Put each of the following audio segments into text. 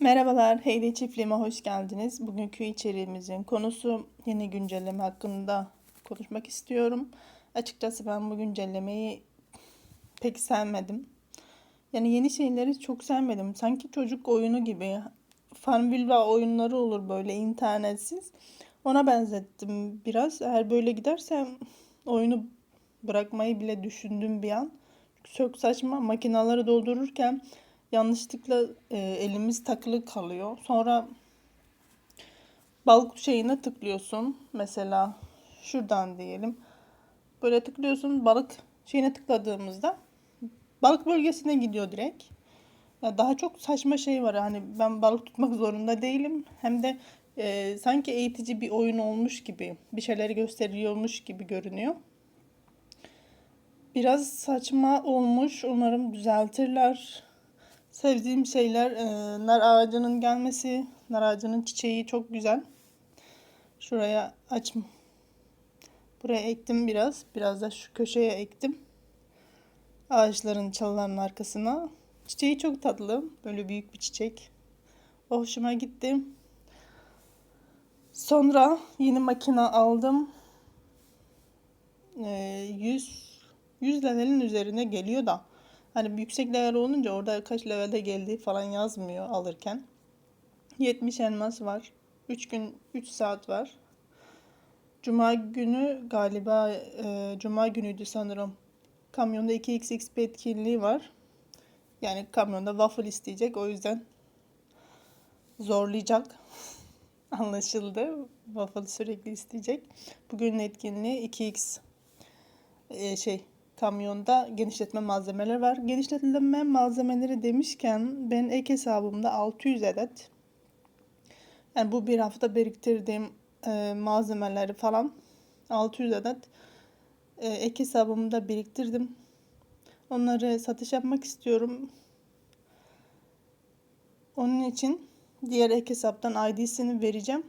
Merhabalar, Heyde Çiftliğime hoş geldiniz. Bugünkü içeriğimizin konusu yeni güncelleme hakkında konuşmak istiyorum. Açıkçası ben bu güncellemeyi pek sevmedim. Yani yeni şeyleri çok sevmedim. Sanki çocuk oyunu gibi. Farmville oyunları olur böyle internetsiz. Ona benzettim biraz. Eğer böyle gidersem oyunu bırakmayı bile düşündüm bir an. Çok saçma makinaları doldururken yanlışlıkla e, elimiz takılı kalıyor. Sonra balık şeyine tıklıyorsun. Mesela şuradan diyelim. Böyle tıklıyorsun balık şeyine tıkladığımızda balık bölgesine gidiyor direkt. Ya daha çok saçma şey var. Hani ben balık tutmak zorunda değilim. Hem de e, sanki eğitici bir oyun olmuş gibi, bir şeyleri gösteriyormuş gibi görünüyor. Biraz saçma olmuş. Umarım düzeltirler. Sevdiğim şeyler e, nar ağacının gelmesi. Nar ağacının çiçeği çok güzel. Şuraya aç. Buraya ektim biraz. Biraz da şu köşeye ektim. Ağaçların çalıların arkasına. Çiçeği çok tatlı. Böyle büyük bir çiçek. O hoşuma gitti. Sonra yeni makine aldım. E, 100 100 levelin üzerine geliyor da Hani yüksek level olunca orada kaç levelde geldiği falan yazmıyor alırken. 70 elmas var. 3 gün 3 saat var. Cuma günü galiba e, Cuma günüydü sanırım. Kamyonda 2x XP etkinliği var. Yani kamyonda waffle isteyecek. O yüzden zorlayacak. Anlaşıldı. Waffle sürekli isteyecek. Bugünün etkinliği 2x e, şey kamyonda genişletme malzemeleri var. Genişletme malzemeleri demişken ben ek hesabımda 600 adet yani bu bir hafta biriktirdiğim e, malzemeleri falan 600 adet e, ek hesabımda biriktirdim. Onları satış yapmak istiyorum. Onun için diğer ek hesaptan ID'sini vereceğim.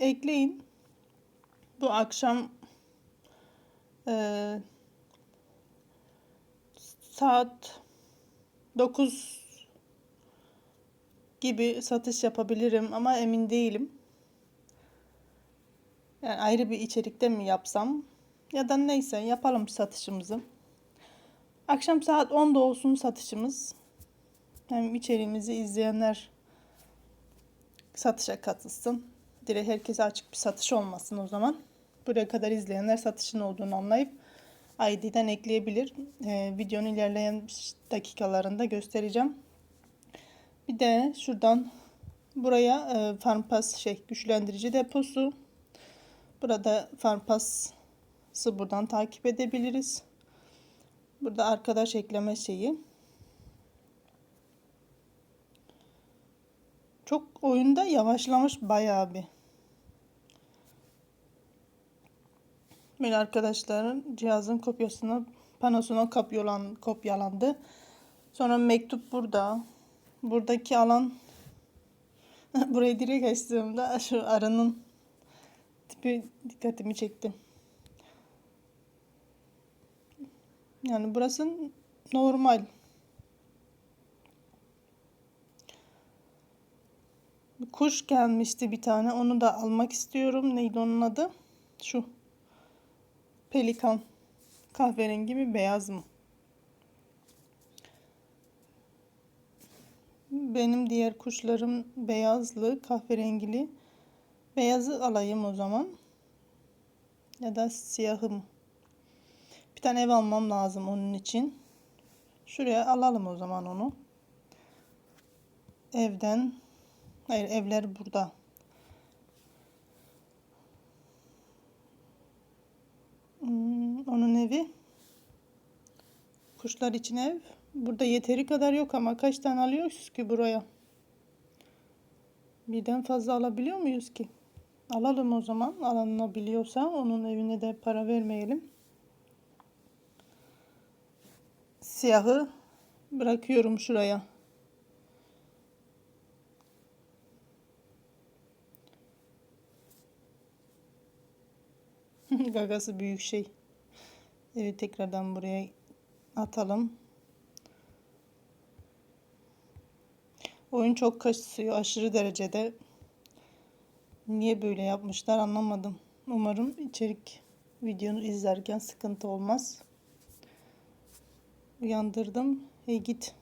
Ekleyin. Bu akşam e, saat 9 gibi satış yapabilirim ama emin değilim. Yani ayrı bir içerikte mi yapsam ya da neyse yapalım satışımızı. Akşam saat 10'da olsun satışımız. Hem içeriğimizi izleyenler satışa katılsın. Direkt herkese açık bir satış olmasın o zaman. Buraya kadar izleyenler satışın olduğunu anlayıp ID'den ekleyebilir. Ee, videonun ilerleyen dakikalarında göstereceğim. Bir de şuradan buraya e, farmpas şey güçlendirici deposu. Burada farmpası buradan takip edebiliriz. Burada arkadaş ekleme şeyi. Çok oyunda yavaşlamış bayağı bir. Böyle arkadaşların cihazın kopyasını panosuna kopyalan, kopyalandı. Sonra mektup burada. Buradaki alan burayı direkt açtığımda şu arının tipi dikkatimi çekti. Yani burası normal. Kuş gelmişti bir tane. Onu da almak istiyorum. Neydi onun adı? Şu. Pelikan. Kahverengi mi beyaz mı? Benim diğer kuşlarım beyazlı, kahverengili. Beyazı alayım o zaman. Ya da siyahım. Bir tane ev almam lazım onun için. Şuraya alalım o zaman onu. Evden. Hayır evler burada. Onun evi. Kuşlar için ev. Burada yeteri kadar yok ama kaç tane alıyoruz ki buraya? Birden fazla alabiliyor muyuz ki? Alalım o zaman. Alınabiliyorsa onun evine de para vermeyelim. Siyahı bırakıyorum şuraya. Gagası büyük şey. Evet tekrardan buraya atalım. Oyun çok kasıyor aşırı derecede. Niye böyle yapmışlar anlamadım. Umarım içerik videonu izlerken sıkıntı olmaz. Uyandırdım. Hey git.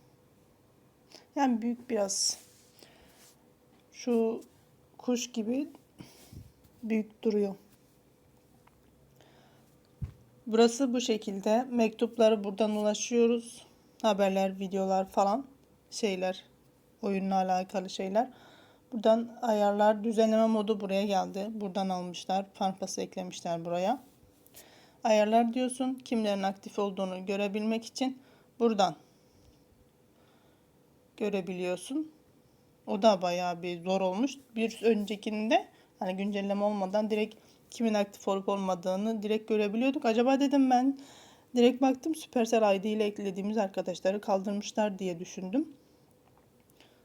Yani büyük biraz. Şu kuş gibi büyük duruyor. Burası bu şekilde. Mektupları buradan ulaşıyoruz. Haberler, videolar falan şeyler. Oyunla alakalı şeyler. Buradan ayarlar, düzenleme modu buraya geldi. Buradan almışlar. Farpası eklemişler buraya. Ayarlar diyorsun. Kimlerin aktif olduğunu görebilmek için buradan görebiliyorsun. O da bayağı bir zor olmuş. Bir öncekinde hani güncelleme olmadan direkt kimin aktif olup olmadığını direkt görebiliyorduk. Acaba dedim ben direkt baktım Supercell ID ile eklediğimiz arkadaşları kaldırmışlar diye düşündüm.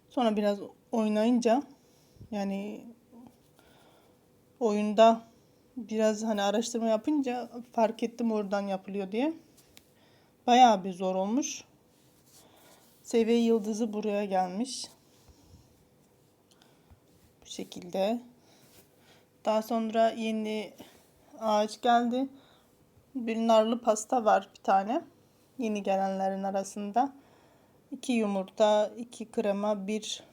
Sonra biraz oynayınca yani oyunda biraz hani araştırma yapınca fark ettim oradan yapılıyor diye. Bayağı bir zor olmuş. Seviye yıldızı buraya gelmiş. Bu şekilde. Daha sonra yeni ağaç geldi. Bir narlı pasta var bir tane. Yeni gelenlerin arasında. İki yumurta, iki krema, bir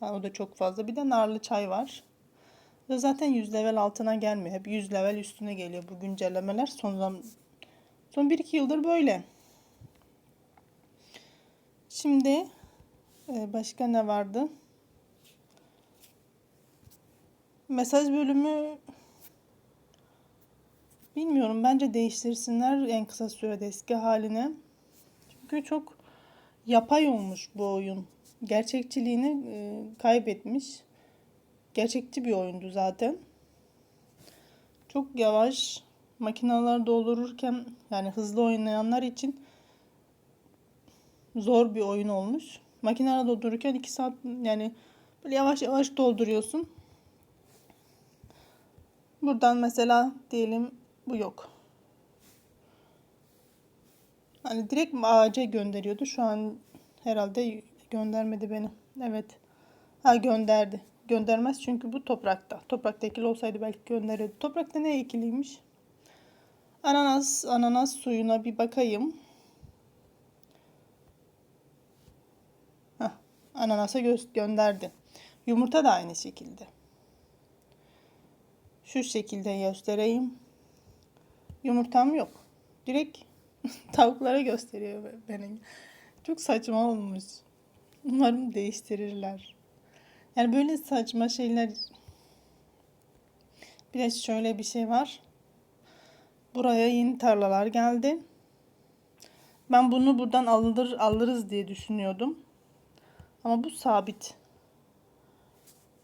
ha, o da çok fazla. Bir de narlı çay var. Ve zaten 100 level altına gelmiyor. Hep 100 level üstüne geliyor bu güncellemeler. Son zaman son 1-2 yıldır böyle. Şimdi e, başka ne vardı? Mesaj bölümü bilmiyorum. Bence değiştirsinler en kısa sürede eski haline. Çünkü çok yapay olmuş bu oyun. Gerçekçiliğini e, kaybetmiş. Gerçekçi bir oyundu zaten. Çok yavaş. Makineler doldururken yani hızlı oynayanlar için zor bir oyun olmuş. Makineler doldururken 2 saat yani böyle yavaş yavaş dolduruyorsun. Buradan mesela diyelim bu yok. Hani direkt ağaca gönderiyordu. Şu an herhalde göndermedi beni. Evet. Ha gönderdi. Göndermez çünkü bu toprakta. Toprakta ekili olsaydı belki gönderirdi. Toprakta ne ekiliymiş? Ananas, ananas suyuna bir bakayım. Heh, ananasa gö gönderdi. Yumurta da aynı şekilde. Şu şekilde göstereyim. Yumurtam yok. Direkt tavuklara gösteriyor benim. Çok saçma olmuş. Umarım değiştirirler. Yani böyle saçma şeyler bir de şöyle bir şey var. Buraya yeni tarlalar geldi. Ben bunu buradan alır alırız diye düşünüyordum. Ama bu sabit.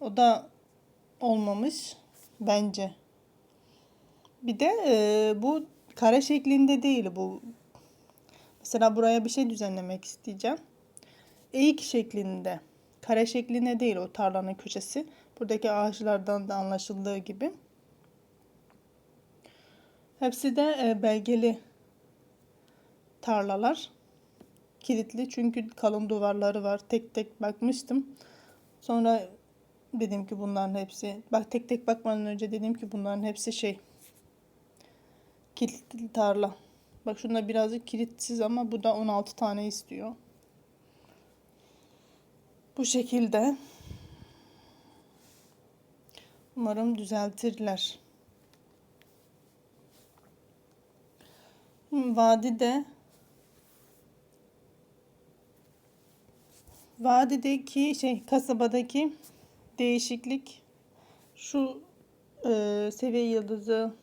O da olmamış bence. Bir de e, bu kare şeklinde değil bu. Mesela buraya bir şey düzenlemek isteyeceğim. Eğik şeklinde. Kare şeklinde değil o tarlanın köşesi. Buradaki ağaçlardan da anlaşıldığı gibi. Hepsi de e, belgeli tarlalar. Kilitli çünkü kalın duvarları var. Tek tek bakmıştım. Sonra dedim ki bunların hepsi bak tek tek bakmadan önce dedim ki bunların hepsi şey kilitli tarla. Bak şunda birazcık kilitsiz ama bu da 16 tane istiyor. Bu şekilde. Umarım düzeltirler. Vadide vadideki şey kasabadaki değişiklik şu e, seviye yıldızı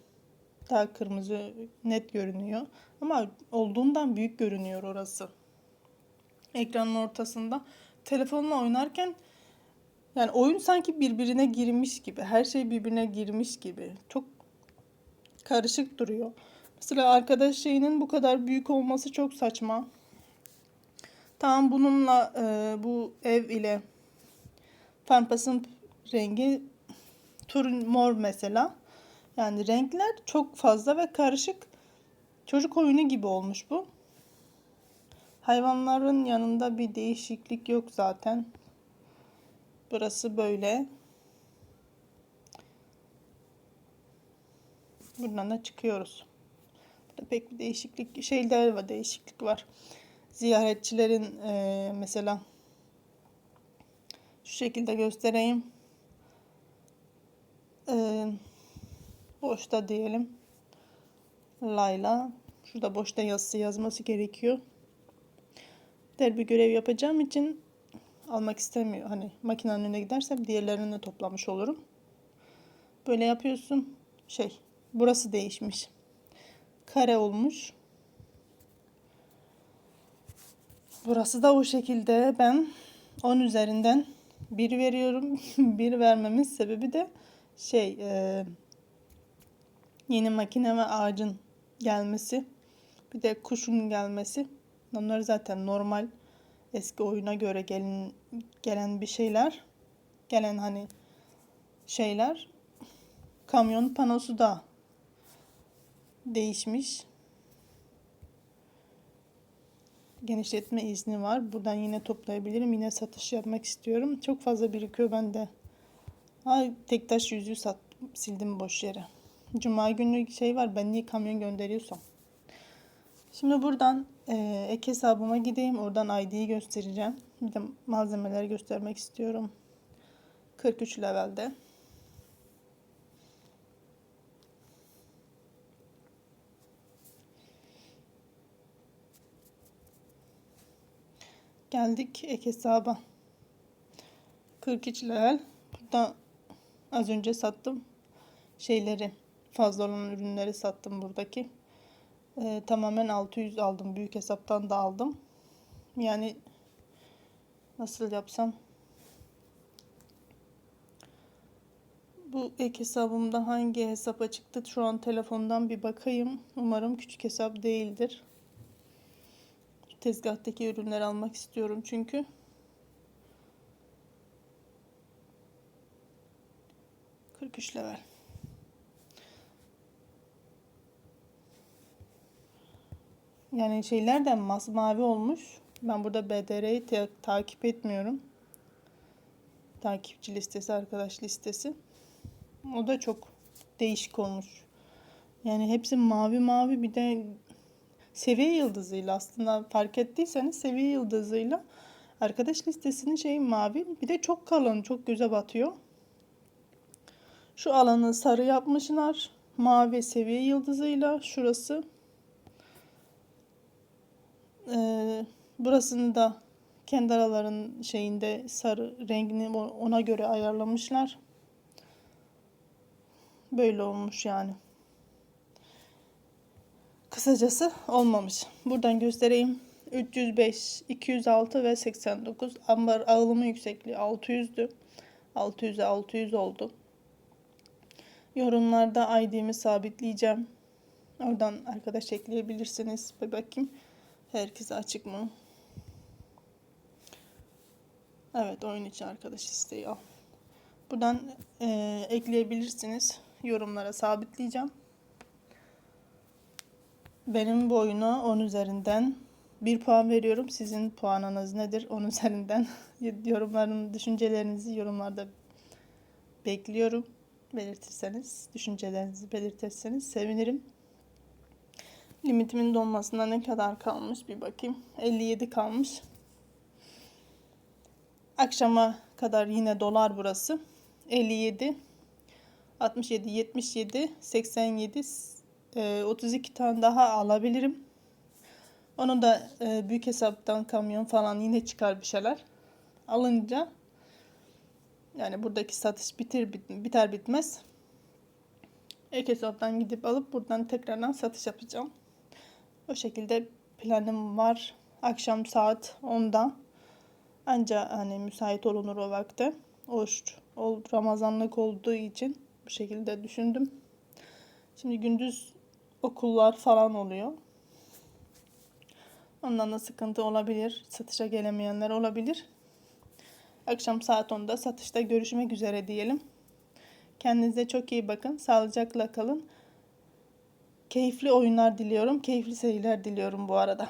daha kırmızı net görünüyor. Ama olduğundan büyük görünüyor orası. Ekranın ortasında. Telefonla oynarken yani oyun sanki birbirine girmiş gibi. Her şey birbirine girmiş gibi. Çok karışık duruyor. Mesela arkadaş şeyinin bu kadar büyük olması çok saçma. Tamam bununla e, bu ev ile Fanpas'ın rengi turun mor mesela. Yani renkler çok fazla ve karışık. Çocuk oyunu gibi olmuş bu. Hayvanların yanında bir değişiklik yok zaten. Burası böyle. Buradan da çıkıyoruz. Burada pek bir değişiklik şeyler var, değişiklik var. Ziyaretçilerin eee, mesela şu şekilde göstereyim. Eee, boşta diyelim. Layla. Şurada boşta yazısı yazması gerekiyor. Der bir görev yapacağım için almak istemiyor. Hani makinenin önüne gidersem diğerlerini de toplamış olurum. Böyle yapıyorsun. Şey, burası değişmiş. Kare olmuş. Burası da o şekilde ben 10 üzerinden 1 veriyorum. 1 vermemin sebebi de şey e, yeni makine ve ağacın gelmesi. Bir de kuşun gelmesi. Onlar zaten normal eski oyuna göre gelen, gelen bir şeyler. Gelen hani şeyler. Kamyon panosu da değişmiş. Genişletme izni var. Buradan yine toplayabilirim. Yine satış yapmak istiyorum. Çok fazla birikiyor bende. Ay tek taş yüzüğü sat, sildim boş yere. Cuma günü şey var. Ben niye kamyon gönderiyorsam. Şimdi buradan e, ek hesabıma gideyim. Oradan ID'yi göstereceğim. Bir de malzemeleri göstermek istiyorum. 43 levelde. Geldik ek hesaba. 43 level. Burada az önce sattım şeyleri fazla olan ürünleri sattım buradaki. Ee, tamamen 600 aldım. Büyük hesaptan da aldım. Yani nasıl yapsam bu ek hesabımda hangi hesaba çıktı şu an telefondan bir bakayım. Umarım küçük hesap değildir. Tezgahtaki ürünleri almak istiyorum çünkü. Kırk üç level. Yani şeyler de masmavi olmuş. Ben burada BDR'yi ta- takip etmiyorum. Takipçi listesi, arkadaş listesi. O da çok değişik olmuş. Yani hepsi mavi mavi bir de seviye yıldızıyla aslında fark ettiyseniz seviye yıldızıyla arkadaş listesinin şeyi mavi bir de çok kalın çok göze batıyor. Şu alanı sarı yapmışlar. Mavi seviye yıldızıyla şurası. Ee, burasını da kendi araların şeyinde sarı rengini ona göre ayarlamışlar. Böyle olmuş yani. Kısacası olmamış. Buradan göstereyim. 305, 206 ve 89. Ambar ağılımı yüksekliği 600'dü. 600'e 600 oldu. Yorumlarda ID'mi sabitleyeceğim. Oradan arkadaş ekleyebilirsiniz. Bir bakayım. Herkese açık mı? Evet oyun içi arkadaş isteği al. Buradan e, ekleyebilirsiniz. Yorumlara sabitleyeceğim. Benim bu oyuna 10 üzerinden 1 puan veriyorum. Sizin puanınız nedir? 10 üzerinden yorumların düşüncelerinizi yorumlarda bekliyorum. Belirtirseniz, düşüncelerinizi belirtirseniz sevinirim. Limitimin dolmasına ne kadar kalmış bir bakayım. 57 kalmış. Akşama kadar yine dolar burası. 57 67 77 87 32 tane daha alabilirim. Onu da e, büyük hesaptan kamyon falan yine çıkar bir şeyler. Alınca yani buradaki satış bitir bit, biter bitmez ek hesaptan gidip alıp buradan tekrardan satış yapacağım. O şekilde planım var. Akşam saat 10'da anca hani müsait olunur o vakte. Oruç, Ramazanlık olduğu için bu şekilde düşündüm. Şimdi gündüz okullar falan oluyor. Ondan da sıkıntı olabilir. Satışa gelemeyenler olabilir. Akşam saat 10'da satışta görüşmek üzere diyelim. Kendinize çok iyi bakın. Sağlıcakla kalın. Keyifli oyunlar diliyorum. Keyifli seyirler diliyorum bu arada.